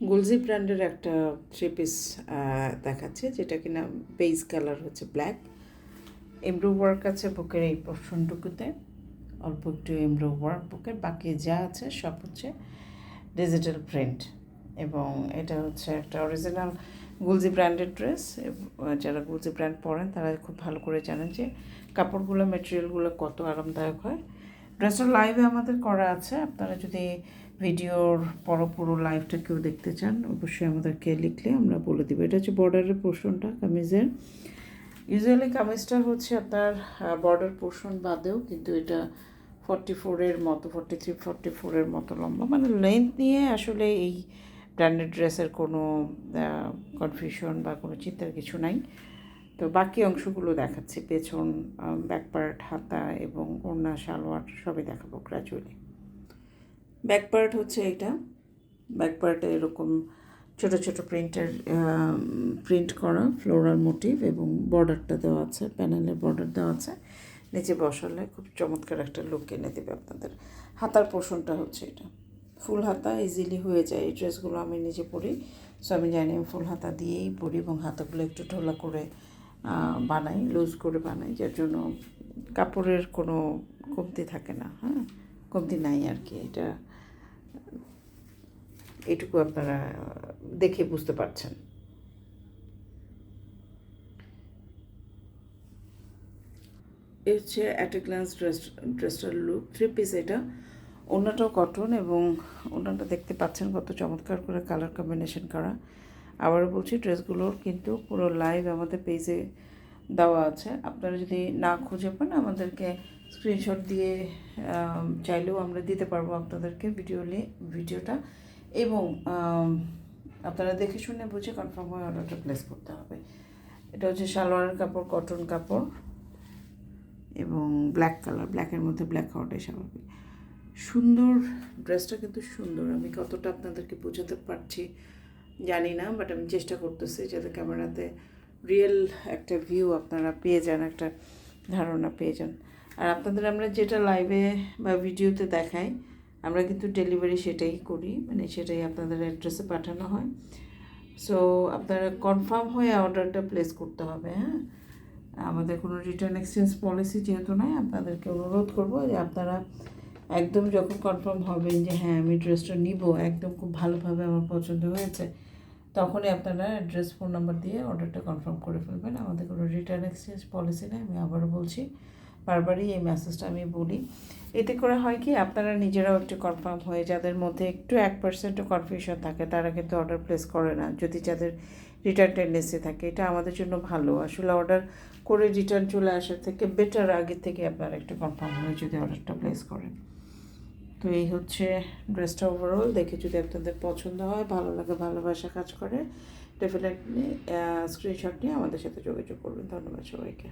গুলজি ব্র্যান্ডের একটা three piece দেখাচ্ছে, যেটা কিনা বেস কালার হচ্ছে ব্ল্যাক। এমব্রো ওয়ার্ক আছে বুকের এই পোর্শনটুকুতে অল্প একটু এমব্রো ওয়ার্ক বুকের, বাকি যা আছে সব হচ্ছে ডিজিটাল প্রিন্ট। এবং এটা হচ্ছে একটা অরিজিনাল গুলজি ব্র্যান্ডের ড্রেস যারা গুলজি ব্র্যান্ড পরেন তারা খুব ভালো করে জানেন যে কাপড়গুলো, মেটেরিয়ালগুলো কত আরামদায়ক হয়। ড্রেসটা লাইভে আমাদের করা আছে। আপনারা যদি ভিডিওর পর পুরো লাইভটা কেউ দেখতে চান, অবশ্যই আমাদেরকে লিখলে আমরা বলে দেবো। এটা হচ্ছে বর্ডারের পোর্শনটা কামিজের। ইউজুয়ালি কামিজটা হচ্ছে আপনার বর্ডার পোর্শন বাদেও কিন্তু এটা ফর্টি ফোরের মতো ফর্টি থ্রি ফর্টি ফোরের মতো লম্বা। মানে লেন্থ নিয়ে আসলে এই ব্র্যান্ডেড ড্রেসের কোনো কনফিউশন বা কোনো চিন্তার কিছু নাই। তো বাকি অংশগুলো দেখাচ্ছি। পেছন ব্যাকপার্ট, হাতা এবং ওড়না, সালোয়ার সবই দেখাবো গ্র্যাজুয়ালি ব্যাকপার্ট হচ্ছে এটা। ব্যাকপার্টে এরকম ছোট ছোট প্রিন্টের প্রিন্ট করা ফ্লোরাল মোটিভ এবং বর্ডারটা দেওয়া আছে, প্যানেলের বর্ডার দেওয়া আছে। নিচে বসালে খুব চমৎকার একটা লুক এনে দেবে আপনাদের। হাতার পোর্শনটা হচ্ছে এটা। ফুল হাতা ইজিলি হয়ে যায়। এই ড্রেসগুলো আমি নিজে পরি সো আমি জানি আমি ফুল হাতা দিয়েই পরি এবং হাতাগুলো একটু ঢোলা করে বানাই লুজ করে বানাই, যার জন্য কাপড়ের কোনো কমতি থাকে না হ্যাঁ? কমতি নাই আর কি এটা এটুকু আপনারা দেখে বুঝতে পারছেন। এ হচ্ছে অ্যাট এ গ্লান্স ড্রেস ড্রেসটার লুক থ্রি পিস এটা। ওনাটাও কটন এবং ওনাটা দেখতে পাচ্ছেন কত চমৎকার করে কালার কম্বিনেশন করা। আবারও বলছি, ড্রেসগুলোর কিন্তু পুরো লাইভ আমাদের পেজে দেওয়া আছে। আপনারা যদি না খুঁজে পান, আমাদেরকে স্ক্রিনশট দিয়ে চাইলেও আমরা দিতে পারব আপনাদেরকে ভিডিওলি ভিডিওটা এবং আপনারা দেখে শুনে বুঝে কনফার্ম হয়ে অর্ডারটা প্লেস করতে হবে। এটা হচ্ছে সালোয়ারের কাপড় কটন কাপড় এবং ব্ল্যাক কালার ব্ল্যাকের মধ্যে ব্ল্যাক হওয়াটাই স্বাভাবিক। সুন্দর ড্রেসটা কিন্তু সুন্দর। আমি কতটা আপনাদেরকে বোঝাতে পারছি জানি না বাট আমি চেষ্টা করতেছি যাতে ক্যামেরাতে রিয়েল একটা ভিউ আপনারা পেয়ে যান, একটা ধারণা পেয়ে যান। আর আপনাদের আমরা যেটা লাইভে বা ভিডিওতে দেখাই, আমরা কিন্তু ডেলিভারি সেটাই করি মানে সেটাই আপনাদের অ্যাড্রেসে পাঠানো হয়। সো আপনারা কনফার্ম হয়ে অর্ডারটা প্লেস করতে হবে হ্যাঁ? আমাদের কোনো রিটার্ন এক্সচেঞ্জ পলিসি যেহেতু নয় আপনাদেরকে অনুরোধ করব যে আপনারা একদম যখন কনফার্ম হবেন যে হ্যাঁ আমি ড্রেসটা নিব, একদম খুব ভালোভাবে আমার পছন্দ হয়েছে, তখনই আপনারা অ্যাড্রেস ফোন নাম্বার দিয়ে অর্ডারটা কনফার্ম করে ফেলবেন। আমাদের কোনো রিটার্ন এক্সচেঞ্জ পলিসি নেই, আমি আবারও বলছি। বারবারই এই মেসেজটা আমি বলি। এতে করে হয় কি, আপনারা নিজেরাও একটু কনফার্ম হয়ে, যাদের মধ্যে একটু এক পার্সেন্টও কনফিউশন থাকে, তারা কিন্তু অর্ডার প্লেস করে না। যদি যাদের রিটার্ন টেন্ডেন্সি থাকে, এটা আমাদের জন্য ভালো। আসলে অর্ডার করে রিটার্ন চলে আসার থেকে বেটার আগে থেকে আপনারা একটু কনফার্ম হয়ে যদি অর্ডারটা প্লেস করেন। তো এই হচ্ছে ড্রেসটা ওভারঅল দেখে যদি আপনাদের পছন্দ হয়, ভালো লাগে, ভালোবাসা কাজ করে ডেফিনেটলি স্ক্রিনশট নিয়ে আমাদের সাথে যোগাযোগ করবেন। ধন্যবাদ সবাইকে।